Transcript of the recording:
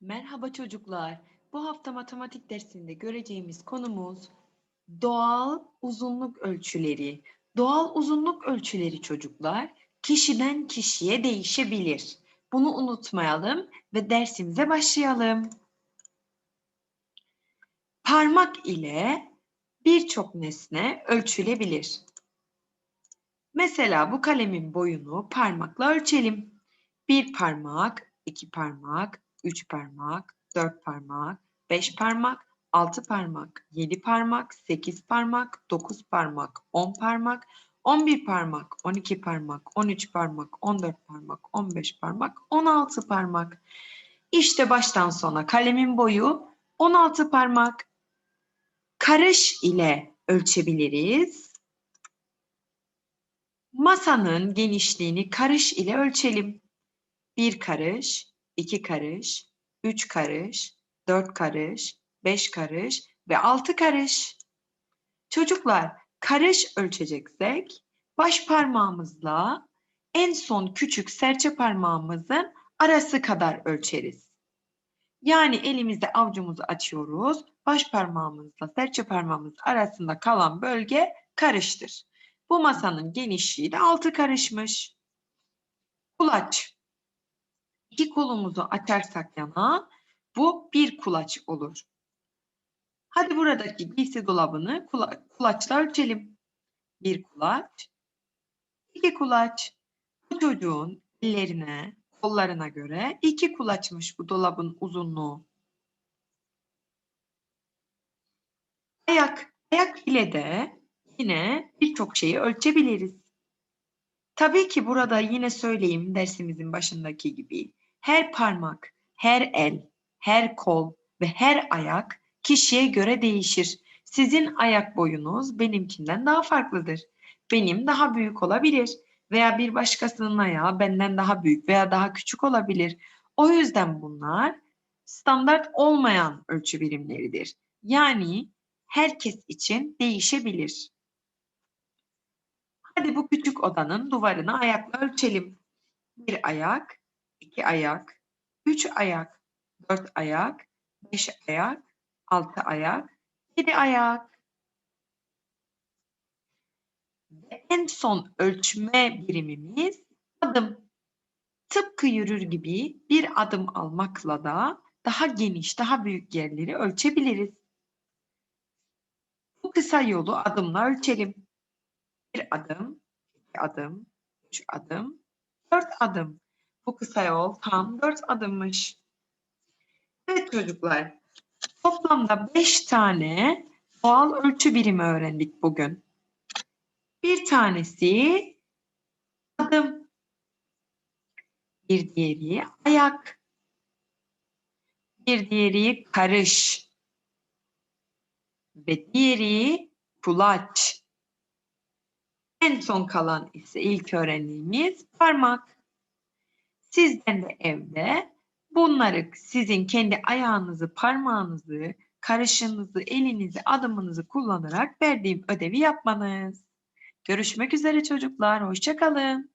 Merhaba çocuklar. Bu hafta matematik dersinde göreceğimiz konumuz doğal uzunluk ölçüleri. Doğal uzunluk ölçüleri çocuklar kişiden kişiye değişebilir. Bunu unutmayalım ve dersimize başlayalım. Parmak ile birçok nesne ölçülebilir. Mesela bu kalemin boyunu parmakla ölçelim. Bir parmak, iki parmak, üç parmak, dört parmak, beş parmak, altı parmak, yedi parmak, sekiz parmak, dokuz parmak, on parmak, on bir parmak, on iki parmak, on üç parmak, on dört parmak, on beş parmak, on altı parmak. İşte baştan sona kalemin boyu 16 parmak. Karış ile ölçebiliriz. Masanın genişliğini karış ile ölçelim. Bir karış, iki karış, üç karış, dört karış, beş karış ve altı karış. Çocuklar karış ölçeceksek baş parmağımızla en son küçük serçe parmağımızın arası kadar ölçeriz. Yani elimizde avucumuzu açıyoruz. Baş parmağımızla serçe parmağımız arasında kalan bölge karıştır. Bu masanın genişliği de altı karışmış. Kulaç. İki kolumuzu açarsak yana bu bir kulaç olur. Hadi buradaki giysi dolabını kula kulaçla ölçelim. Bir kulaç, iki kulaç. Bu çocuğun ellerine, kollarına göre iki kulaçmış bu dolabın uzunluğu. Ayak, ayak ile de yine birçok şeyi ölçebiliriz. Tabii ki burada yine söyleyeyim dersimizin başındaki gibi her parmak, her el, her kol ve her ayak kişiye göre değişir. Sizin ayak boyunuz benimkinden daha farklıdır. Benim daha büyük olabilir veya bir başkasının ayağı benden daha büyük veya daha küçük olabilir. O yüzden bunlar standart olmayan ölçü birimleridir. Yani herkes için değişebilir. Hadi bu küçük odanın duvarını ayakla ölçelim. Bir ayak, iki ayak, üç ayak, dört ayak, beş ayak, altı ayak, yedi ayak. Ve en son ölçme birimimiz adım. Tıpkı yürür gibi bir adım almakla da daha geniş, daha büyük yerleri ölçebiliriz. Bu kısa yolu adımla ölçelim. Bir adım, iki adım, üç adım, dört adım. Bu kısa yol tam dört adımmış. Evet çocuklar, toplamda beş tane doğal ölçü birimi öğrendik bugün. Bir tanesi adım, bir diğeri ayak, bir diğeri karış ve diğeri kulaç. En son kalan ise ilk öğrendiğimiz parmak. Sizden de evde bunları sizin kendi ayağınızı, parmağınızı, karışınızı, elinizi, adımınızı kullanarak verdiğim ödevi yapmanız. Görüşmek üzere çocuklar. Hoşçakalın.